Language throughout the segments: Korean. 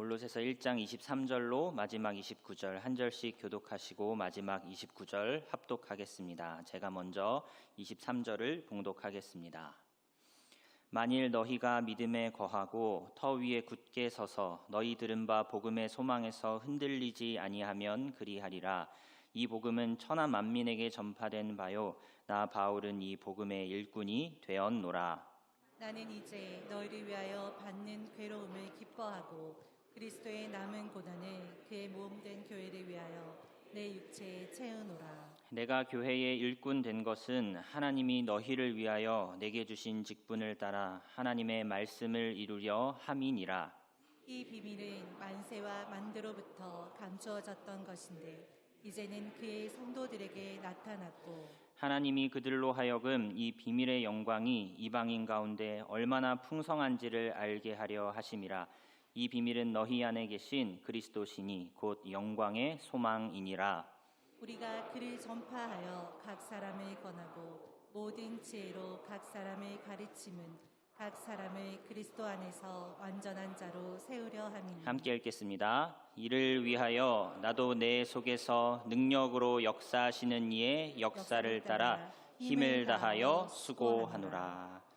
골로새서 1장 23절로 마지막 29절 한 절씩 교독하시고 마지막 29절 합독하겠습니다. 제가 먼저 23절을 봉독하겠습니다. 만일 너희가 믿음에 거하고 터 위에 굳게 서서 너희 들은 바 복음의 소망에서 흔들리지 아니하면 그리하리라. 이 복음은 천하 만민에게 전파된 바요 나 바울은 이 복음의 일꾼이 되었노라. 나는 이제 너희를 위하여 받는 괴로움을 기뻐하고 그리스도의 남은 고난을 그의 모험된 교회를 위하여 내 육체에 채우노라. 내가 교회의 일꾼 된 것은 하나님이 너희를 위하여 내게 주신 직분을 따라 하나님의 말씀을 이루려 함이니라. 이 비밀은 만세와 만대로부터 감추어졌던 것인데 이제는 그의 성도들에게 나타났고 하나님이 그들로 하여금 이 비밀의 영광이 이방인 가운데 얼마나 풍성한지를 알게 하려 하심이라. 이 비밀은 너희 안에 계신 그리스도시니 곧 영광의 소망이니라. 우리가 그를 전파하여 각 사람을 권하고 모든 지혜로 각 사람을 가르침은 각 사람을 그리스도 안에서 완전한 자로 세우려 함이니 함께 읽겠습니다. 이를 위하여 나도 내 속에서 능력으로 역사하시는 이의 역사를 따라 힘을 다하여 수고하노라.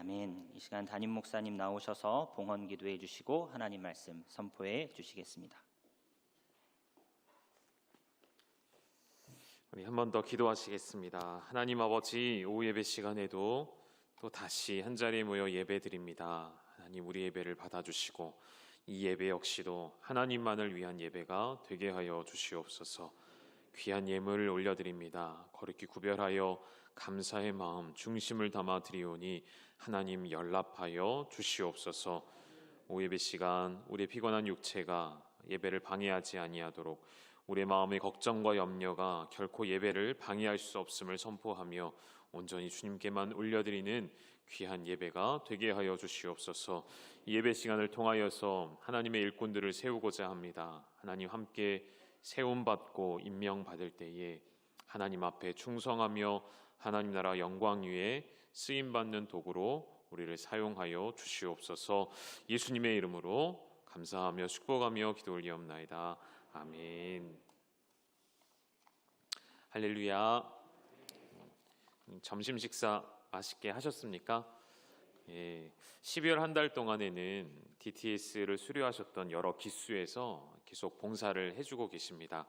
아멘. 이 시간 담임 목사님 나오셔서 봉헌 기도해 주시고 하나님 말씀 선포해 주시겠습니다. 우리 한 번 더 기도하시겠습니다. 하나님 아버지 오후 예배 시간에도 또 다시 한 자리에 모여 예배 드립니다. 하나님 우리 예배를 받아주시고 이 예배 역시도 하나님만을 위한 예배가 되게 하여 주시옵소서. 귀한 예물을 올려드립니다. 거룩히 구별하여 감사의 마음 중심을 담아 드리오니 하나님 연락하여 주시옵소서. 오후 예배 시간 우리의 피곤한 육체가 예배를 방해하지 아니하도록 우리의 마음의 걱정과 염려가 결코 예배를 방해할 수 없음을 선포하며 온전히 주님께만 올려드리는 귀한 예배가 되게 하여 주시옵소서. 이 예배 시간을 통하여서 하나님의 일꾼들을 세우고자 합니다. 하나님 함께 세움 받고 임명 받을 때에 하나님 앞에 충성하며 하나님 나라 영광 위에 쓰임 받는 도구로 우리를 사용하여 주시옵소서. 예수님의 이름으로 감사하며 축복하며 기도 올리옵나이다. 아멘. 할렐루야. 음, 점심 식사 맛있게 하셨습니까? 예, 12월 한 달 동안에는 DTS를 수료하셨던 여러 기수에서 계속 봉사를 해주고 계십니다.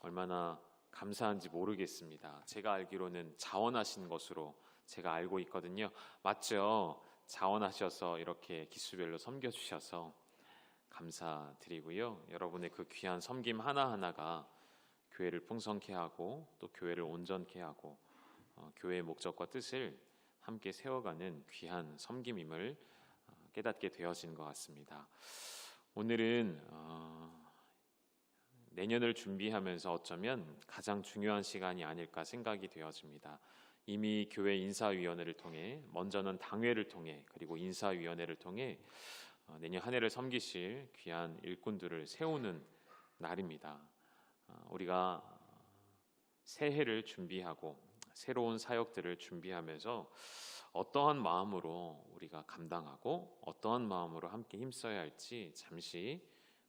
얼마나 감사한지 모르겠습니다. 제가 알기로는 자원하신 것으로 제가 알고 있거든요. 맞죠? 자원하셔서 이렇게 기수별로 섬겨주셔서 감사드리고요. 여러분의 그 귀한 섬김 하나하나가 교회를 풍성케 하고 또 교회를 온전케 하고 어, 교회의 목적과 뜻을 함께 세워가는 귀한 섬김임을 어, 깨닫게 되어진 것 같습니다. 오늘은 어, 내년을 준비하면서 어쩌면 가장 중요한 시간이 아닐까 생각이 되어집니다. 이미 교회 인사위원회를 통해 먼저는 당회를 통해 그리고 인사위원회를 통해 어, 내년 한 해를 섬기실 귀한 일꾼들을 세우는 날입니다. 어, 우리가 새해를 준비하고 새로운 사역들을 준비하면서 어떠한 마음으로 우리가 감당하고 어떠한 마음으로 함께 힘써야 할지 잠시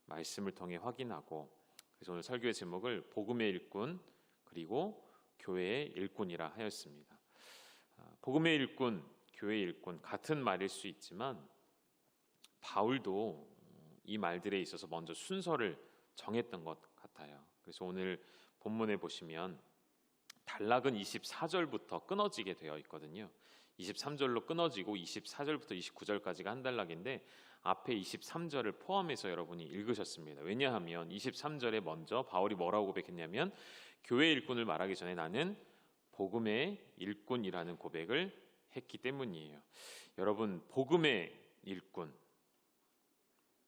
말씀을 통해 확인하고 그래서 오늘 설교의 제목을 복음의 일꾼 그리고 교회의 일꾼이라 하였습니다. 아, 복음의 일꾼, 교회의 일꾼 같은 말일 수 있지만 바울도 이 말들에 있어서 먼저 순서를 정했던 것 같아요. 그래서 오늘 본문에 보시면 단락은 24절부터 끊어지게 되어 있거든요. 23절로 끊어지고 24절부터 29절까지가 한 단락인데 앞에 23절을 포함해서 여러분이 읽으셨습니다. 왜냐하면 23절에 먼저 바울이 뭐라고 고백했냐면 교회 일꾼을 말하기 전에 나는 복음의 일꾼이라는 고백을 했기 때문이에요. 여러분 복음의 일꾼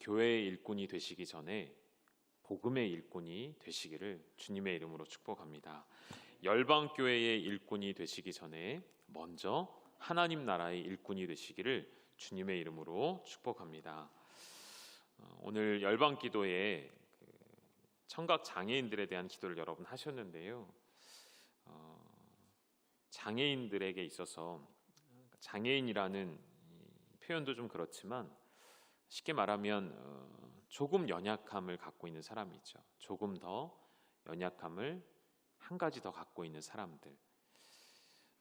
교회의 일꾼이 되시기 전에 복음의 일꾼이 되시기를 주님의 이름으로 축복합니다. 열방 교회의 일꾼이 되시기 전에 먼저 하나님 나라의 일꾼이 되시기를 주님의 이름으로 축복합니다. 어, 오늘 열방 기도에 그 청각 장애인들에 대한 기도를 여러분 하셨는데요. 어, 장애인들에게 있어서 장애인이라는 표현도 좀 그렇지만 쉽게 말하면 어, 조금 연약함을 갖고 있는 사람이 있죠. 조금 더 연약함을 한 가지 더 갖고 있는 사람들.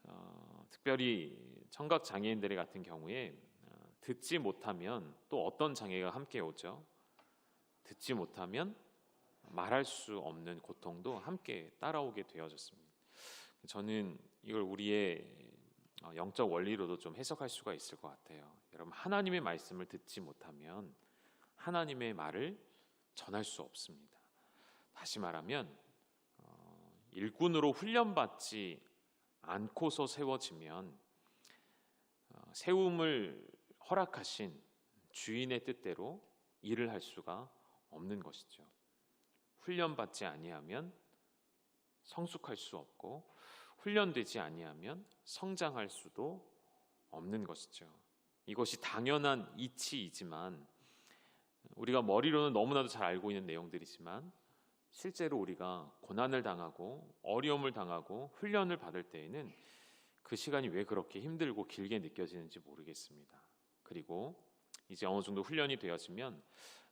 어, 특별히 청각 장애인들 같은 경우에 어, 듣지 못하면 또 어떤 장애가 함께 오죠. 듣지 못하면 말할 수 없는 고통도 함께 따라오게 되어졌습니다. 저는 이걸 우리의 어, 영적 원리로도 좀 해석할 수가 있을 것 같아요. 여러분 하나님의 말씀을 듣지 못하면 하나님의 말을 전할 수 없습니다. 다시 말하면 어, 일꾼으로 훈련받지 않고서 세워지면 어, 세움을 허락하신 주인의 뜻대로 일을 할 수가 없는 것이죠. 훈련받지 아니하면 성숙할 수 없고 훈련되지 아니하면 성장할 수도 없는 것이죠. 이것이 당연한 이치이지만 우리가 머리로는 너무나도 잘 알고 있는 내용들이지만 실제로 우리가 고난을 당하고 어려움을 당하고 훈련을 받을 때에는 그 시간이 왜 그렇게 힘들고 길게 느껴지는지 모르겠습니다. 그리고 이제 어느 정도 훈련이 되어지면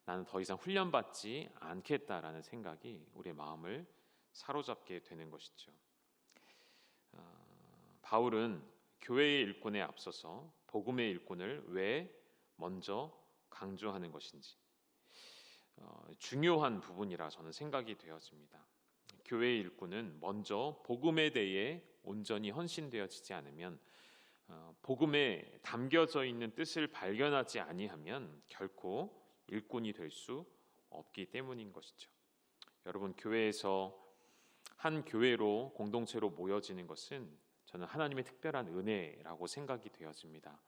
나는 더 이상 훈련받지 않겠다라는 생각이 우리의 마음을 사로잡게 되는 것이죠. 어, 바울은 교회의 일꾼에 앞서서 복음의 일꾼을 왜 먼저 강조하는 것인지 어, 중요한 부분이라 저는 생각이 되어집니다. 교회의 일꾼은 먼저 복음에 대해 온전히 헌신되어지지 않으면 어, 복음에 담겨져 있는 뜻을 발견하지 아니하면 결코 일꾼이 될 수 없기 때문인 것이죠. 여러분 교회에서 한 교회로 공동체로 모여지는 것은 저는 하나님의 특별한 은혜라고 생각이 되어집니다.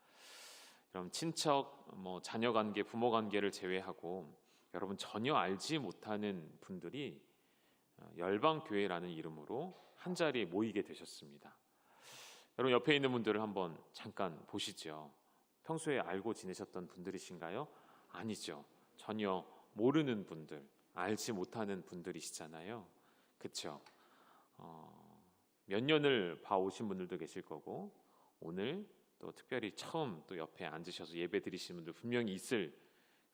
여러분 친척, 뭐 자녀 관계, 부모 관계를 제외하고 여러분 전혀 알지 못하는 분들이 어, 열방 교회라는 이름으로 한 자리에 모이게 되셨습니다. 여러분 옆에 있는 분들을 한번 잠깐 보시죠. 평소에 알고 지내셨던 분들이신가요? 아니죠. 전혀 모르는 분들, 알지 못하는 분들이시잖아요. 그렇죠? 어, 몇 년을 봐오신 분들도 계실 거고 오늘 또 특별히 처음 또 옆에 앉으셔서 예배 드리시는 분들 분명히 있을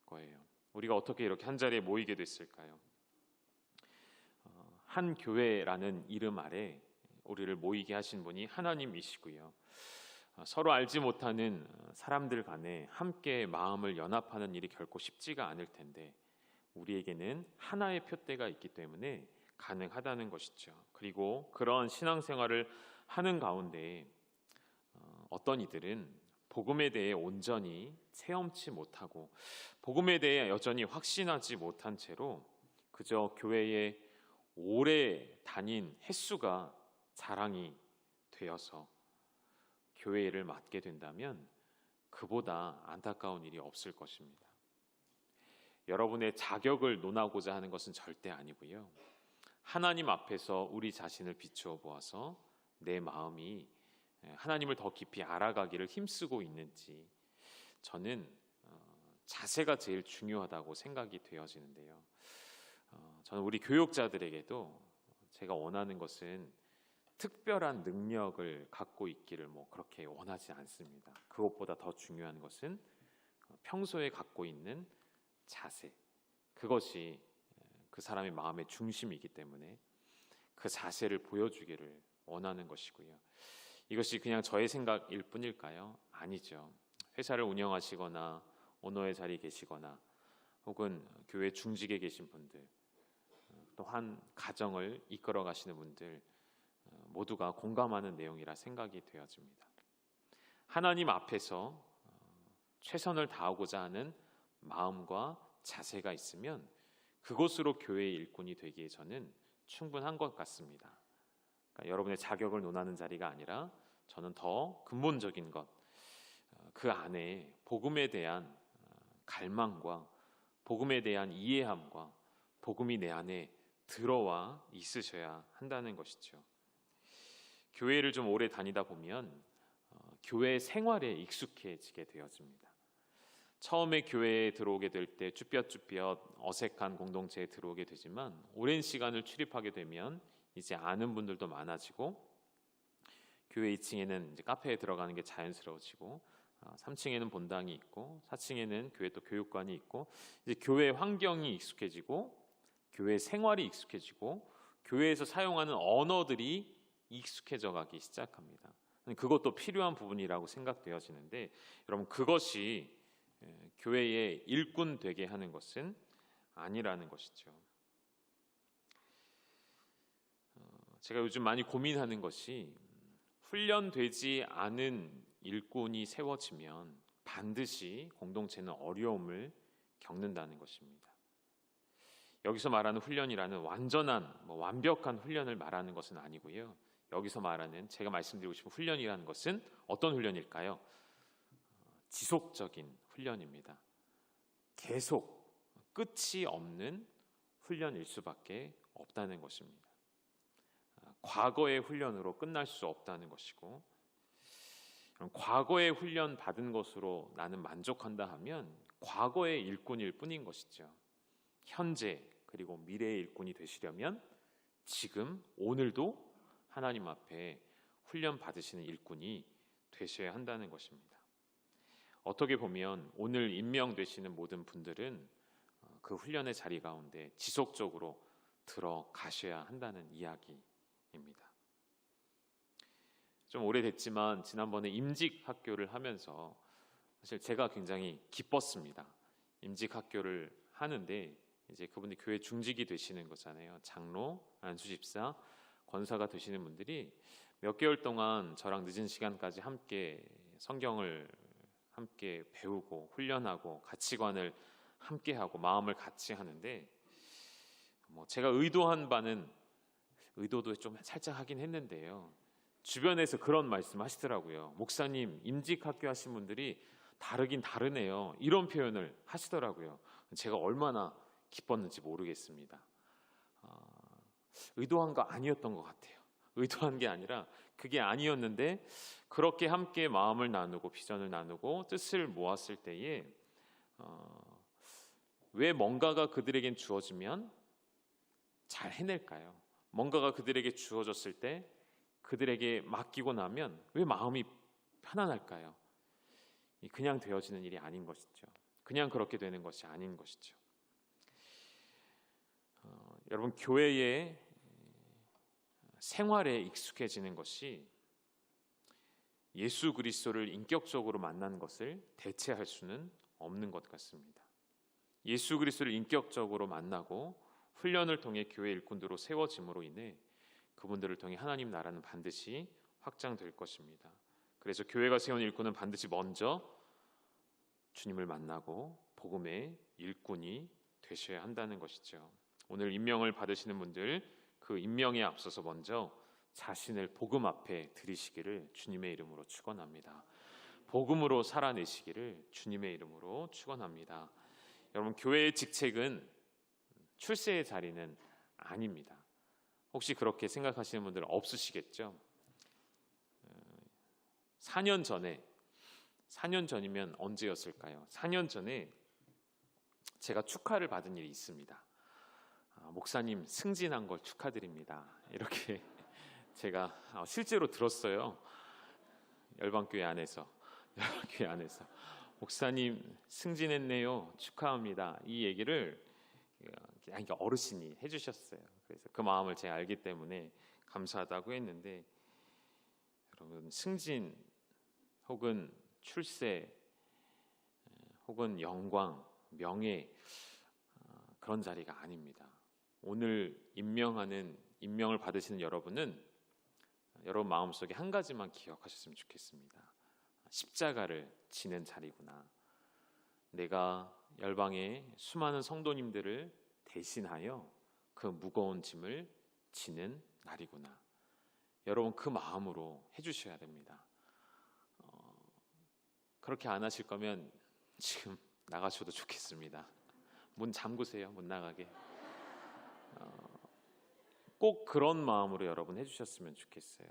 거예요. 우리가 어떻게 이렇게 한 자리에 모이게 됐을까요? 어, 한 교회라는 이름 아래 우리를 모이게 하신 분이 하나님이시고요. 어, 서로 알지 못하는 사람들 간에 함께 마음을 연합하는 일이 결코 쉽지가 않을 텐데 우리에게는 하나의 표대가 있기 때문에 가능하다는 것이죠. 그리고 그러한 신앙생활을 하는 가운데 어, 어떤 이들은 복음에 대해 온전히 체험치 못하고 복음에 대해 여전히 확신하지 못한 채로 그저 교회에 오래 다닌 횟수가 자랑이 되어서 교회를 맡게 된다면 그보다 안타까운 일이 없을 것입니다. 여러분의 자격을 논하고자 하는 것은 절대 아니고요. 하나님 앞에서 우리 자신을 비추어 보아서 내 마음이 하나님을 더 깊이 알아가기를 힘쓰고 있는지 저는 어, 자세가 제일 중요하다고 생각이 되어지는데요. 어, 저는 우리 교육자들에게도 제가 원하는 것은 특별한 능력을 갖고 있기를 뭐 그렇게 원하지 않습니다. 그것보다 더 중요한 것은 평소에 갖고 있는 자세. 그것이 그 사람의 마음의 중심이기 때문에 그 자세를 보여주기를 원하는 것이고요. 이것이 그냥 저의 생각일 뿐일까요? 아니죠. 회사를 운영하시거나 오너의 자리에 계시거나 혹은 교회 중직에 계신 분들 또한 가정을 이끌어 가시는 분들 모두가 공감하는 내용이라 생각이 되어집니다. 하나님 앞에서 최선을 다하고자 하는 마음과 자세가 있으면 그것으로 교회의 일꾼이 되기에 저는 충분한 것 같습니다. 그러니까 여러분의 자격을 논하는 자리가 아니라 저는 더 근본적인 것, 어, 그 안에 복음에 대한 어, 갈망과 복음에 대한 이해함과 복음이 내 안에 들어와 있으셔야 한다는 것이죠. 교회를 좀 오래 다니다 보면 어, 교회 생활에 익숙해지게 되어집니다. 처음에 교회에 들어오게 될 때 쭈뼛쭈뼛 어색한 공동체에 들어오게 되지만 오랜 시간을 출입하게 되면 이제 아는 분들도 많아지고 교회 2층에는 이제 카페에 들어가는 게 자연스러워지고 어, 3층에는 본당이 있고 4층에는 교회 또 교육관이 있고 이제 교회 환경이 익숙해지고 교회 생활이 익숙해지고 교회에서 사용하는 언어들이 익숙해져 가기 시작합니다. 그것도 필요한 부분이라고 생각되어지는데 여러분 그것이 예, 교회의 일꾼 되게 하는 것은 아니라는 것이죠. 어, 제가 요즘 많이 고민하는 것이 훈련되지 않은 일꾼이 세워지면 반드시 공동체는 어려움을 겪는다는 것입니다. 여기서 말하는 훈련이라는 완전한 뭐 완벽한 훈련을 말하는 것은 아니고요. 여기서 말하는 제가 말씀드리고 싶은 훈련이라는 것은 어떤 훈련일까요? 어, 지속적인 훈련입니다. 계속 끝이 없는 훈련일 수밖에 없다는 것입니다. 아, 과거의 훈련으로 끝날 수 없다는 것이고, 과거의 훈련 받은 것으로 나는 만족한다 하면 과거의 일꾼일 뿐인 것이죠. 현재 그리고 미래의 일꾼이 되시려면 지금 오늘도 하나님 앞에 훈련 받으시는 일꾼이 되셔야 한다는 것입니다. 어떻게 보면 오늘 임명되시는 모든 분들은 어, 그 훈련의 자리 가운데 지속적으로 들어가셔야 한다는 이야기 입니다. 좀 오래됐지만 지난번에 임직 학교를 하면서 사실 제가 굉장히 기뻤습니다. 임직 학교를 하는데 이제 그분이 교회 중직이 되시는 거잖아요. 장로, 안수집사, 권사가 되시는 분들이 몇 개월 동안 저랑 늦은 시간까지 함께 성경을 함께 배우고 훈련하고 가치관을 함께 하고 마음을 같이 하는데 뭐 제가 의도한 바는 의도도 좀 살짝 하긴 했는데요. 주변에서 그런 말씀 하시더라고요. 목사님, 임직 학교 하신 분들이 다르긴 다르네요. 이런 표현을 하시더라고요. 제가 얼마나 기뻤는지 모르겠습니다. 어, 의도한 거 아니었던 것 같아요. 의도한 게 아니라 그게 아니었는데 그렇게 함께 마음을 나누고 비전을 나누고 뜻을 모았을 때에 어, 왜 뭔가가 그들에겐 주어지면 잘 해낼까요? 뭔가가 그들에게 주어졌을 때 그들에게 맡기고 나면 왜 마음이 편안할까요? 그냥 되어지는 일이 아닌 것이죠. 그냥 그렇게 되는 것이 아닌 것이죠. 어, 여러분 교회의 생활에 익숙해지는 것이 예수 그리스도를 인격적으로 만난 것을 대체할 수는 없는 것 같습니다. 예수 그리스도를 인격적으로 만나고 훈련을 통해 교회 일꾼들로 세워짐으로 인해 그분들을 통해 하나님 나라는 반드시 확장될 것입니다. 그래서 교회가 세운 일꾼은 반드시 먼저 주님을 만나고 복음의 일꾼이 되셔야 한다는 것이죠. 오늘 임명을 받으시는 분들 그 임명에 앞서서 먼저 자신을 복음 앞에 들이시기를 주님의 이름으로 축원합니다. 복음으로 살아내시기를 주님의 이름으로 축원합니다. 여러분 교회의 직책은 출세의 자리는 아닙니다. 혹시 그렇게 생각하시는 분들 없으시겠죠? 4년 전에 4년 전이면 언제였을까요? 4년 전에 제가 축하를 받은 일이 있습니다. 아, 목사님 승진한 걸 축하드립니다. 이렇게 제가 아, 실제로 들었어요. 열방교회 안에서 열방교회 안에서 목사님 승진했네요. 축하합니다. 이 얘기를 아니 어르신이 해주셨어요. 그래서 그 마음을 제가 알기 때문에 감사하다고 했는데 여러분 승진 혹은 출세 혹은 영광 명예 어, 그런 자리가 아닙니다. 오늘 임명하는 임명을 받으시는 여러분은 여러분 마음속에 한 가지만 기억하셨으면 좋겠습니다. 십자가를 지는 자리구나. 내가 열방의 수많은 성도님들을 대신하여 그 무거운 짐을 지는 날이구나. 여러분 그 마음으로 해주셔야 됩니다. 어, 그렇게 안 하실 거면 지금 나가셔도 좋겠습니다. 문 잠그세요. 못 나가게. 어, 꼭 그런 마음으로 여러분 해주셨으면 좋겠어요.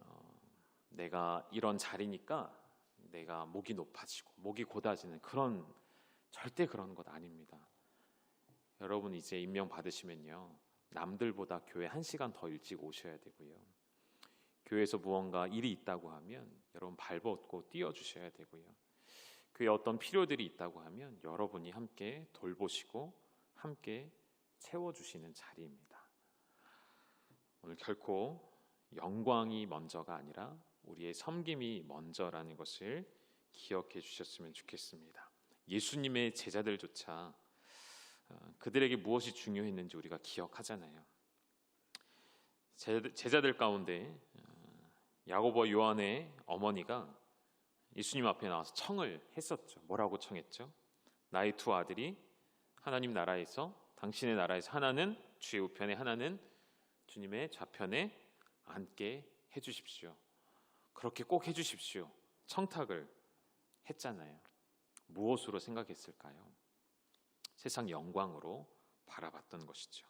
어, 내가 이런 자리니까 내가 목이 높아지고 목이 고다지는 그런 절대 그런 것 아닙니다. 여러분 이제 임명 받으시면요 남들보다 교회 한 시간 더 일찍 오셔야 되고요. 교회에서 무언가 일이 있다고 하면 여러분 발벗고 뛰어 주셔야 되고요. 교회 어떤 필요들이 있다고 하면 여러분이 함께 돌보시고 함께 채워 주시는 자리입니다. 오늘 결코 영광이 먼저가 아니라 우리의 섬김이 먼저라는 것을 기억해 주셨으면 좋겠습니다. 예수님의 제자들조차 어, 그들에게 무엇이 중요했는지 우리가 기억하잖아요. 제- 제자들 가운데 어, 야고보 요한의 어머니가 예수님 앞에 나와서 청을 했었죠. 뭐라고 청했죠? 나의 두 아들이 하나님 나라에서 당신의 나라에서 하나는 주의 우편에 하나는 주님의 좌편에 앉게 해 주십시오. 그렇게 꼭 해 주십시오. 청탁을 했잖아요. 무엇으로 생각했을까요? 세상 영광으로 바라봤던 것이죠.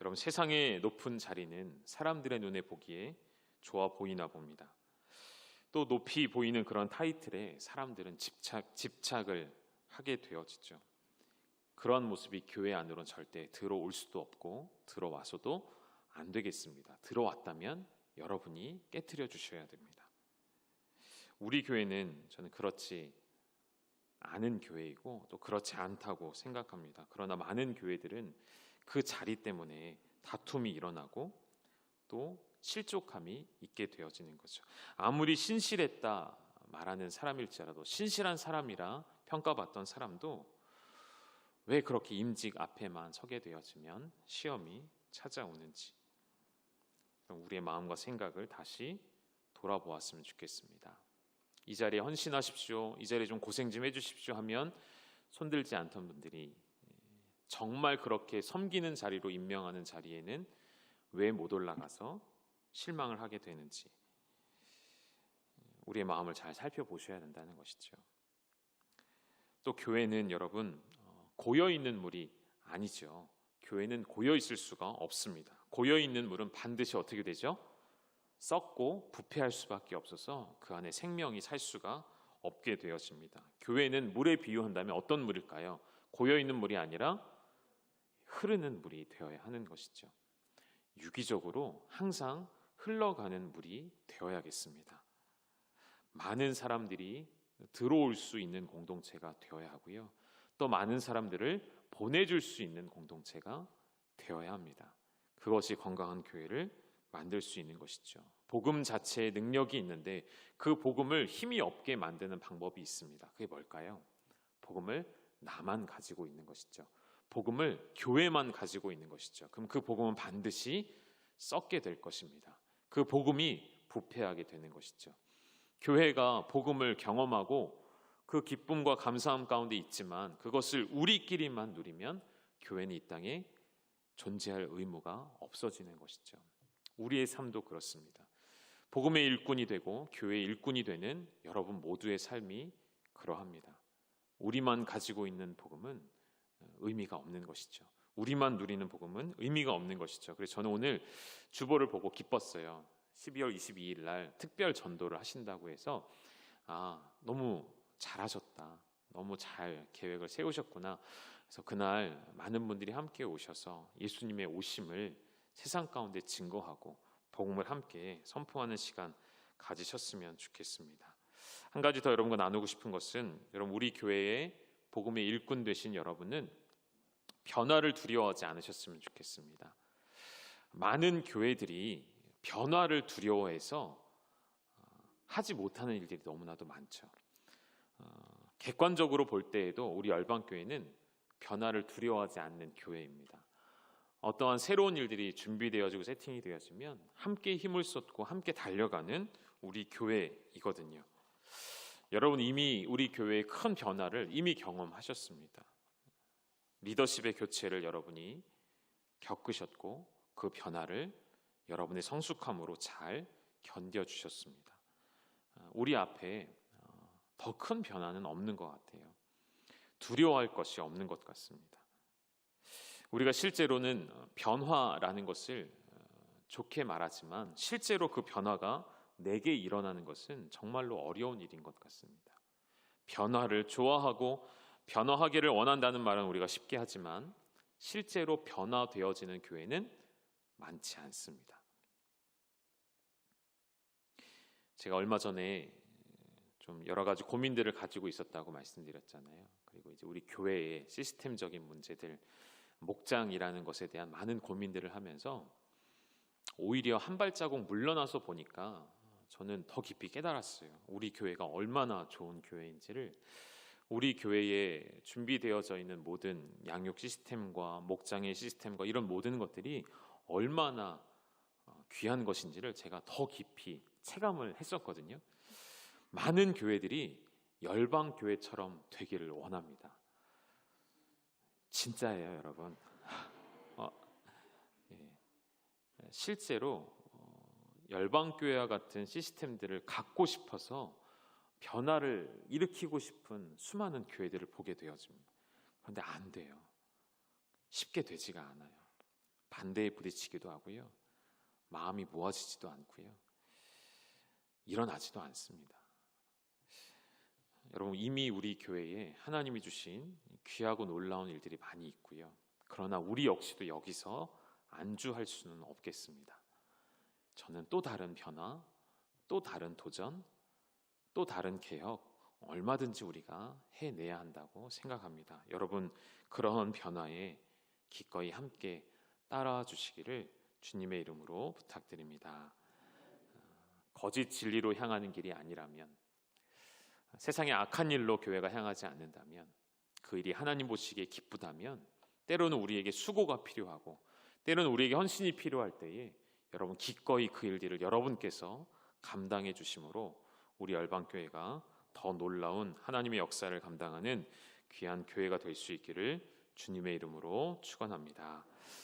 여러분 세상의 높은 자리는 사람들의 눈에 보기에 좋아 보이나 봅니다. 또 높이 보이는 그런 타이틀에 사람들은 집착 집착을 하게 되어지죠. 그러한 모습이 교회 안으로는 절대 들어올 수도 없고 들어와서도 안 되겠습니다. 들어왔다면 여러분이 깨뜨려 주셔야 됩니다. 우리 교회는 저는 그렇지 않은 교회이고 또 그렇지 않다고 생각합니다. 그러나 많은 교회들은 그 자리 때문에 다툼이 일어나고 또 실족함이 있게 되어지는 거죠. 아무리 신실했다 말하는 사람일지라도 신실한 사람이라 평가받던 사람도 왜 그렇게 임직 앞에만 서게 되어지면 시험이 찾아오는지 우리의 마음과 생각을 다시 돌아보았으면 좋겠습니다. 이 자리에 헌신하십시오. 이 자리에 좀 고생 좀 해주십시오 하면 손들지 않던 분들이 정말 그렇게 섬기는 자리로 임명하는 자리에는 왜 못 올라가서 실망을 하게 되는지 우리의 마음을 잘 살펴보셔야 된다는 것이죠. 또 교회는 여러분 어, 고여 있는 물이 아니죠. 교회는 고여 있을 수가 없습니다. 고여 있는 물은 반드시 어떻게 되죠? 썩고 부패할 수밖에 없어서 그 안에 생명이 살 수가 없게 되어집니다. 교회는 물에 비유한다면 어떤 물일까요? 고여 있는 물이 아니라 흐르는 물이 되어야 하는 것이죠. 유기적으로 항상 흘러가는 물이 되어야겠습니다. 많은 사람들이 들어올 수 있는 공동체가 되어야 하고요. 또 많은 사람들을 보내줄 수 있는 공동체가 되어야 합니다. 그것이 건강한 교회를 만들 수 있는 것이죠. 복음 자체에 능력이 있는데 그 복음을 힘이 없게 만드는 방법이 있습니다. 그게 뭘까요? 복음을 나만 가지고 있는 것이죠. 복음을 교회만 가지고 있는 것이죠. 그럼 그 복음은 반드시 썩게 될 것입니다. 그 복음이 부패하게 되는 것이죠. 교회가 복음을 경험하고 그 기쁨과 감사함 가운데 있지만 그것을 우리끼리만 누리면 교회는 이 땅에 존재할 의무가 없어지는 것이죠. 우리의 삶도 그렇습니다. 복음의 일꾼이 되고 교회의 일꾼이 되는 여러분 모두의 삶이 그러합니다. 우리만 가지고 있는 복음은 의미가 없는 것이죠. 우리만 누리는 복음은 의미가 없는 것이죠. 그래서 저는 오늘 주보를 보고 기뻤어요. 12월 22일 날 특별 전도를 하신다고 해서 아, 너무 잘하셨다. 너무 잘 계획을 세우셨구나. 그래서 그날 많은 분들이 함께 오셔서 예수님의 오심을 세상 가운데 증거하고 복음을 함께 선포하는 시간 가지셨으면 좋겠습니다. 한 가지 더 여러분과 나누고 싶은 것은 여러분 우리 교회의 복음의 일꾼 되신 여러분은 변화를 두려워하지 않으셨으면 좋겠습니다. 많은 교회들이 변화를 두려워해서 어, 하지 못하는 일들이 너무나도 많죠. 어, 객관적으로 볼 때에도 우리 열방교회는 변화를 두려워하지 않는 교회입니다. 어떠한 새로운 일들이 준비되어지고 세팅이 되어지면 함께 힘을 쏟고 함께 달려가는 우리 교회이거든요. 여러분 이미 우리 교회의 큰 변화를 이미 경험하셨습니다. 리더십의 교체를 여러분이 겪으셨고 그 변화를 여러분의 성숙함으로 잘 견뎌 주셨습니다. 우리 앞에 어, 더큰 변화는 없는 것 같아요. 두려워할 것이 없는 것 같습니다. 우리가 실제로는 어, 변화라는 것을 어, 좋게 말하지만 실제로 그 변화가 내게 일어나는 것은 정말로 어려운 일인 것 같습니다. 변화를 좋아하고 변화하기를 원한다는 말은 우리가 쉽게 하지만 실제로 변화되어지는 교회는 많지 않습니다. 제가 얼마 전에 좀 여러 가지 고민들을 가지고 있었다고 말씀드렸잖아요. 그리고 이제 우리 교회의 시스템적인 문제들, 목장이라는 것에 대한 많은 고민들을 하면서 오히려 한 발자국 물러나서 보니까 저는 더 깊이 깨달았어요. 우리 교회가 얼마나 좋은 교회인지를 우리 교회에 준비되어져 있는 모든 양육 시스템과 목장의 시스템과 이런 모든 것들이 얼마나 어, 귀한 것인지를 제가 더 깊이 체감을 했었거든요. 많은 교회들이 열방 교회처럼 되기를 원합니다. 진짜예요, 여러분. 어, 예. 실제로 어, 열방 교회와 같은 시스템들을 갖고 싶어서 변화를 일으키고 싶은 수많은 교회들을 보게 되어집니다. 그런데 안 돼요. 쉽게 되지가 않아요. 반대에 부딪히기도 하고요. 마음이 모아지지도 않고요. 일어나지도 않습니다. 여러분 이미 우리 교회에 하나님이 주신 귀하고 놀라운 일들이 많이 있고요. 그러나 우리 역시도 여기서 안주할 수는 없겠습니다. 저는 또 다른 변화, 또 다른 도전, 또 다른 개혁 얼마든지 우리가 해내야 한다고 생각합니다. 여러분 그런 변화에 기꺼이 함께 따라와 주시기를 주님의 이름으로 부탁드립니다. 거짓 진리로 향하는 길이 아니라면 세상의 악한 일로 교회가 향하지 않는다면 그 일이 하나님 보시기에 기쁘다면 때로는 우리에게 수고가 필요하고 때로는 우리에게 헌신이 필요할 때에 여러분 기꺼이 그 일들을 여러분께서 감당해 주심으로 우리 열방 교회가 더 놀라운 하나님의 역사를 감당하는 귀한 교회가 될 수 있기를 주님의 이름으로 축원합니다.